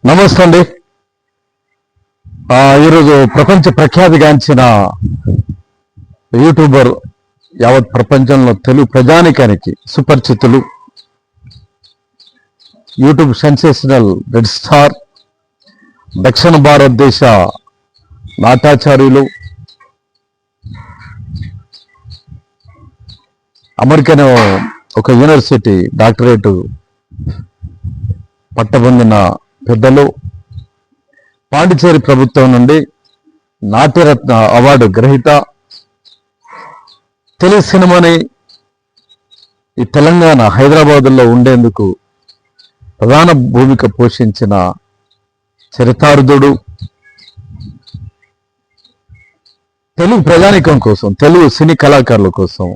నమస్తే అండి. ఈరోజు ప్రపంచ ప్రఖ్యాతిగాంచిన యూట్యూబర్ యావత్ ప్రపంచంలో తెలుగు ప్రజానికానికి సుపరిచితులు యూట్యూబ్ సెన్సేషనల్ రెడ్ స్టార్ దక్షిణ భారతదేశ నాటాచార్యులు అమెరికన్ ఒక యూనివర్సిటీ డాక్టరేట్ పట్టబొందిన పెద్దలు పాండిచేరి ప్రభుత్వం నుండి నాట్యరత్న అవార్డు గ్రహీత తెలుగు సినిమాని ఈ తెలంగాణ హైదరాబాదులో ఉండేందుకు ప్రధాన భూమిక పోషించిన చరితార్థుడు తెలుగు ప్రజానికం కోసం తెలుగు సినీ కళాకారుల కోసం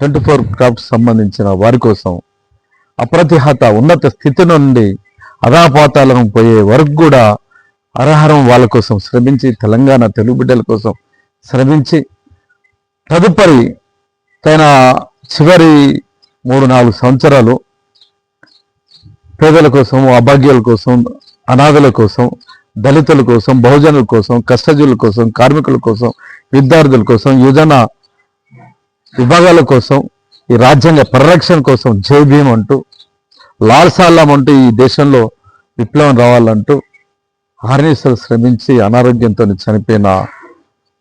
ట్వంటీ ఫోర్ క్రాఫ్ట్ సంబంధించిన వారి కోసం అప్రతిహత ఉన్నత స్థితి నుండి అధాపాతాలను పోయే వరకు కూడా అర్హరం వాళ్ళ కోసం శ్రమించి తెలంగాణ తెలుగు బిడ్డల కోసం శ్రమించి తదుపరి తన చివరి మూడు నాలుగు సంవత్సరాలు పేదల కోసం అభాగ్యుల కోసం అనాథల కోసం దళితుల కోసం బహుజనుల కోసం కష్టజుల కోసం కార్మికుల కోసం విద్యార్థుల కోసం యువజన విభాగాల కోసం ఈ రాజ్యాంగ పరిరక్షణ కోసం జై భీమ్ అంటూ లాల్సాల్లం అంటూ ఈ దేశంలో విప్లవం రావాలంటూ ఆర్నేశ్వర్ శ్రమించి అనారోగ్యంతో చనిపోయిన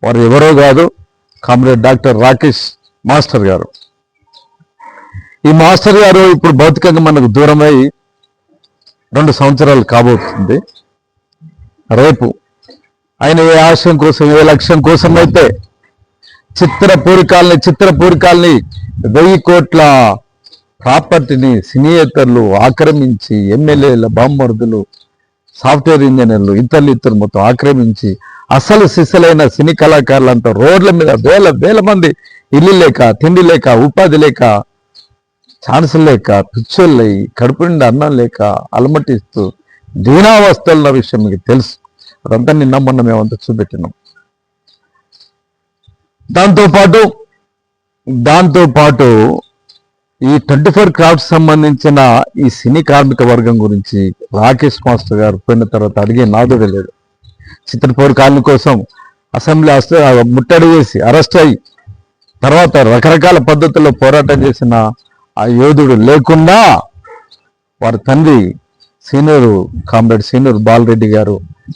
వారు ఎవరో కాదు కామ్రేడ్ డాక్టర్ రాకేష్ మాస్టర్ గారు. ఈ మాస్టర్ గారు ఇప్పుడు భౌతికంగా మనకు దూరమై రెండు సంవత్సరాలు కాబోతుంది. రేపు ఆయన ఏ ఆశయం కోసం ఏ లక్ష్యం కోసం అయితే చిత్ర పూరికాల్ని చిత్ర పూరికాల్ని వెయ్యి కోట్ల ప్రాపర్టీని సినియేటర్లు ఆక్రమించి ఎమ్మెల్యేల బామ్మరుదులు సాఫ్ట్వేర్ ఇంజనీర్లు ఇతరులు ఇతరులు మొత్తం ఆక్రమించి అసలు సిసలైన సినీ కళాకారులంతా రోడ్ల మీద వేల వేల మంది ఇల్లు లేక తిండి లేక ఉపాధి లేక ఛాన్స్ లేక పిచ్చోళ్ళై కడుపు నిండా అన్నం లేక అలమటిస్తూ దీనావస్థల విషయం మీకు తెలుసు. అదంతా నిన్న మొన్న మేమంతా చూపెట్టినాం. దాంతోపాటు దాంతోపాటు దాంతో పాటు ఈ ట్వంటీ ఫోర్ క్రాఫ్ట్ సంబంధించిన ఈ సినీ కార్మిక వర్గం గురించి రాకేష్ మాస్టర్ గారు పోయిన తర్వాత అడిగే నాదుడే లేదు చిత్రపూర్ కాలనీ కోసం అసెంబ్లీ అస- ముట్టడి వేసి అరెస్ట్ అయ్యి తర్వాత రకరకాల పద్ధతుల్లో పోరాటం చేసిన ఆ యోధుడు లేకుండా వారి తండ్రి సీనియర్ కామ్రేడ్ సీనియర్ బాలరెడ్డి గారు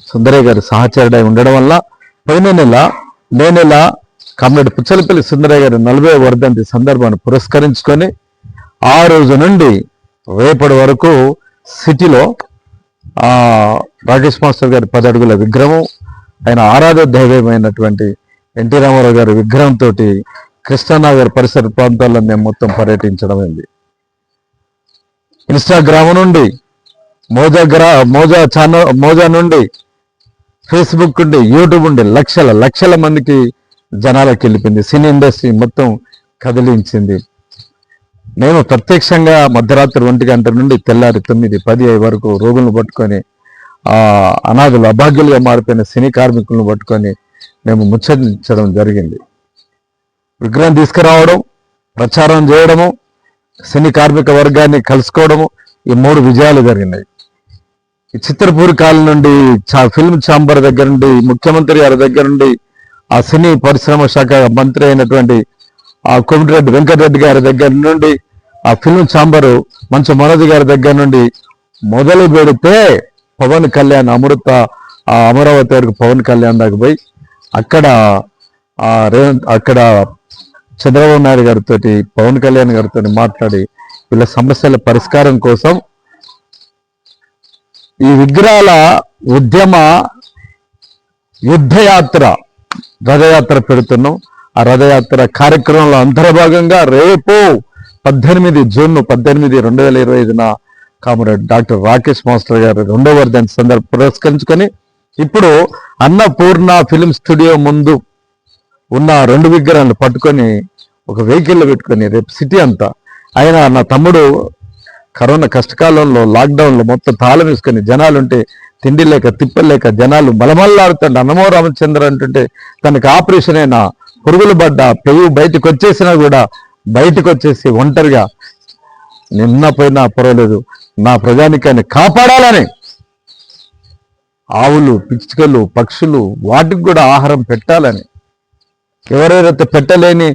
సుందరయ్య గారు సహచరుడై ఉండడం వల్ల పోయిన నెల మే నెల కామ్రేడ్ పుచ్చలపల్లి సుందరయ్య గారు నలభై వర్ధంతి సందర్భాన్ని పురస్కరించుకొని ఆ రోజు నుండి రేపటి వరకు సిటీలో రాకేష్ మాస్టర్ గారి పదడుగుల విగ్రహం ఆయన ఆరాధ దైవమైనటువంటి ఎన్టీ రామారావు గారి విగ్రహంతో కృష్ణానగర్ పరిసర ప్రాంతాల్లో మేము మొత్తం పర్యటించడం అయింది. ఇన్స్టాగ్రామ్ నుండి మోజా గ్రా మోజా ఛానల్ మోజా నుండి ఫేస్బుక్ ఉండి యూట్యూబ్ నుండి లక్షల లక్షల మందికి జనాలకు వెళ్ళిపోయింది. సినీ ఇండస్ట్రీ మొత్తం కదిలించింది. నేను ప్రత్యక్షంగా మధ్యరాత్రి ఒంటి గంట నుండి తెల్లారి తొమ్మిది పది వరకు రోగులను పట్టుకొని ఆ అనాథులు అభాగ్యులుగా మారిపోయిన సినీ కార్మికులను పట్టుకొని మేము ముచ్చరించడం జరిగింది. విగ్రహం తీసుకురావడం ప్రచారం చేయడము సినీ కార్మిక వర్గాన్ని కలుసుకోవడము ఈ మూడు విజయాలు జరిగినాయి. ఈ చిత్రపూర్ కాలం నుండి చా- ఫిల్మ్ ఛాంబర్ దగ్గర నుండి ముఖ్యమంత్రి గారి దగ్గర నుండి ఆ సినీ పరిశ్రమ శాఖ మంత్రి అయినటువంటి ఆ కోమిటిరెడ్డి వెంకటరెడ్డి గారి దగ్గర నుండి ఆ ఫిల్మ్ ఛాంబరు మంచు మనోజ్ గారి దగ్గర నుండి మొదలు పెడితే పవన్ కళ్యాణ్ అమృత ఆ అమరావతి వరకు పవన్ కళ్యాణ్ దాకా పోయి అక్కడ ఆ రేవంత్ అక్కడ చంద్రబాబు నాయుడు గారితో పవన్ కళ్యాణ్ గారితో మాట్లాడి వీళ్ళ సమస్యల పరిష్కారం కోసం ఈ విగ్రహాల ఉద్యమ యుద్ధయాత్ర రథయాత్ర పెడుతున్నాం. ఆ రథయాత్ర కార్యక్రమంలో అంతర్భాగంగా రేపు పద్దెనిమిది జూన్ పద్దెనిమిది రెండు వేల ఇరవై ఐదున కామరేడ్ డాక్టర్ రాకేష్ మాస్టర్ గారు రెండవ వర్ధంతి సందర్భ పురస్కరించుకొని ఇప్పుడు అన్నపూర్ణ ఫిలిం స్టూడియో ముందు ఉన్న రెండు విగ్రహాలను పట్టుకొని ఒక వెహికల్లో పెట్టుకొని రేపు సిటీ అంతా. ఆయన నా తమ్ముడు కరోనా కష్టకాలంలో లాక్డౌన్లో మొత్తం తాళం వేసుకొని జనాలు ఉంటే తిండి లేక తిప్పలేక జనాలు మలమల్లాడుతుంటే అన్నమో రామచంద్ర అంటుంటే తనకి ఆపరేషన్ అయినా పురుగులు పడ్డ? పెరుగు బయటకు వచ్చేసినా కూడా బయటకు వచ్చేసి ఒంటరిగా నిన్న పోయినా పర్వాలేదు నా ప్రజానికాన్ని కాపాడాలని ఆవులు పిచ్చుకలు పక్షులు వాటికి కూడా ఆహారం పెట్టాలని. ఎవరెవరైతే పెట్టలేని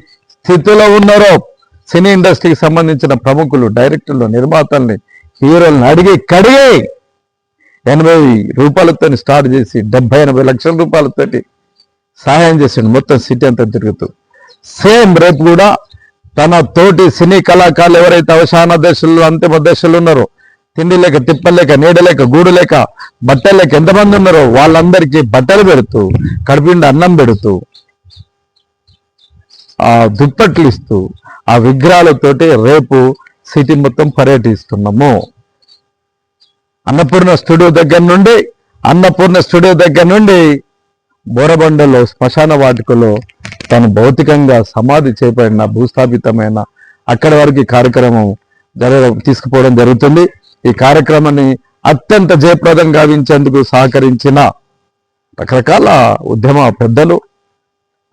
స్థితిలో ఉన్నారో సినీ ఇండస్ట్రీకి సంబంధించిన ప్రముఖులు డైరెక్టర్లు నిర్మాతల్ని హీరోలను అడిగి కడిగి ఎనభై రూపాయలతో స్టార్ట్ చేసి డెబ్బై ఎనభై లక్షల రూపాయలతోటి సహాయం చేసిండు మొత్తం సిటీ అంతా తిరుగుతూ. సేమ్ రేపు కూడా తన తోటి సినీ కళాకారులు ఎవరైతే అవసాన దశలు అంతిమ దశలు ఉన్నారో తిండి లేక తిప్పలేక నీడ లేక గూడు లేక బట్టలు లేక ఎంతమంది ఉన్నారో వాళ్ళందరికీ బట్టలు పెడుతూ కడుపుండి అన్నం పెడుతూ ఆ దుప్పట్లు ఇస్తూ ఆ విగ్రహాలతోటి రేపు సిటీ మొత్తం పర్యటిస్తున్నాము. అన్నపూర్ణ స్టూడియో దగ్గర నుండి అన్నపూర్ణ స్టూడియో దగ్గర నుండి బోరబండలో శ్మశాన వాటికలో తను భౌతికంగా సమాధి చేపడిన భూస్థాపితమైన అక్కడి వరకు కార్యక్రమం జరగ తీసుకుపోవడం జరుగుతుంది. ఈ కార్యక్రమాన్ని అత్యంత జయప్రదం గావించేందుకు సహకరించిన రకరకాల ఉద్యమ పెద్దలు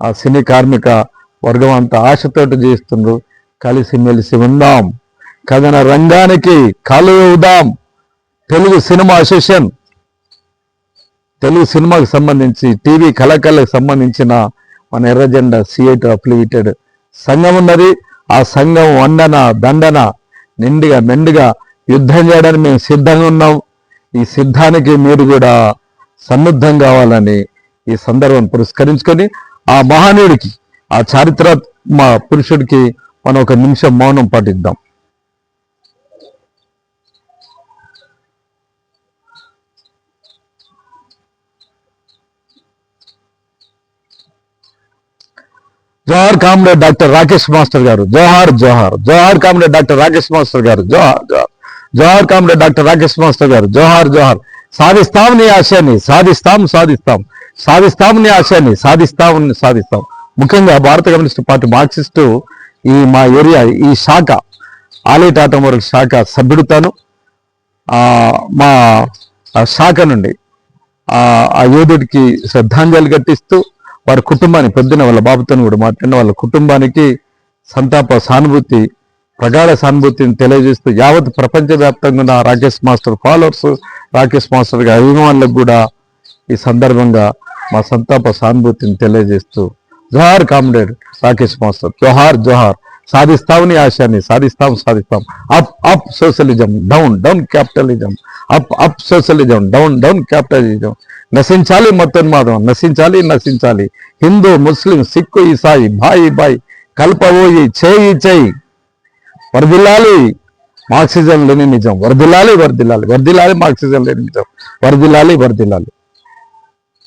ఆ సినీ కార్మిక వర్గం అంతా ఆశతోటి చేస్తుండ్రు కలిసిమెలిసి ఉందాం. కథన రంగానికి కలువుదాం తెలుగు సినిమా అసోసియేషన్ తెలుగు సినిమాకు సంబంధించి టీవీ కళాకారులకు సంబంధించిన మన ఎర్రజెండా సిఐటి అఫిలియేటెడ్ సంఘం ఉన్నది. ఆ సంఘం వండన దండన నిండుగా మెండుగా యుద్ధం చేయడానికి మేము సిద్ధంగా ఉన్నాం. ఈ సిద్ధానికి మీరు కూడా సన్నద్ధం కావాలని ఈ సందర్భం పురస్కరించుకొని ఆ మహానీయుడికి ఆ చారిత్రాత్మ పురుషుడికి మనం ఒక నిమిషం మౌనం పాటిద్దాం. జోహార్ కామ్రేడ్ డాక్టర్ రాకేష్ మాస్టర్ గారు. జోహార్ జోహార్. జోహార్ కామ్రేడ్ డాక్టర్ రాకేష్ మాస్టర్ గారు. జోహార్ జోహార్. జోహార్ కామ్రేడ్ డాక్టర్ రాకేష్ మాస్టర్ గారు. జోహార్ జోహార్. సాధిస్తాం నీ ఆశయాన్ని సాధిస్తాం సాధిస్తాం. సాధిస్తాం నీ ఆశయాన్ని సాధిస్తాం సాధిస్తాం. ముఖ్యంగా భారత కమ్యూనిస్ట్ పార్టీ మార్క్సిస్టు ఈ మా ఏరియా ఈ శాఖ ఆలేట్ ఆటోమొబైల్ శాఖ సభ్యుడుతాను. మా శాఖ నుండి ఆ ఆ యోధుడికి శ్రద్ధాంజలి ఘటిస్తూ వారి కుటుంబాన్ని పొద్దున వాళ్ళ బాబుతో కూడా మాట్లాడిన వాళ్ళ కుటుంబానికి సంతాప సానుభూతి ప్రగాఢ సానుభూతిని తెలియజేస్తూ యావత్ ప్రపంచవ్యాప్తంగా ఉన్న Rakesh master followers Rakesh master గారి అభిమానులకు కూడా ఈ సందర్భంగా మా సంతాప సానుభూతిని తెలియజేస్తూ జోహార్ కామ్రేడ్ రాకేష్ మాస్టర్. జోహార్ జోహార్. సాధిస్తామని ఆశయాన్ని సాధిస్తాం సాధిస్తాం. Up up socialism down down capitalism. Up up socialism down down capitalism. నశించాలి మతోన్మాదం నశించాలి నశించాలి. హిందూ ముస్లిం సిక్కు ఈసాయి బాయి బాయి కల్పబోయి చేయి చేయి. వర్దిల్లాలి మార్క్సిజం లేని నిజం వర్దిల్లాలి వర్దిల్లాలి వర్దిల్లాలి మార్క్సిజం లేని నిజం వర్దిల్లాలి వర్దిల్లాలి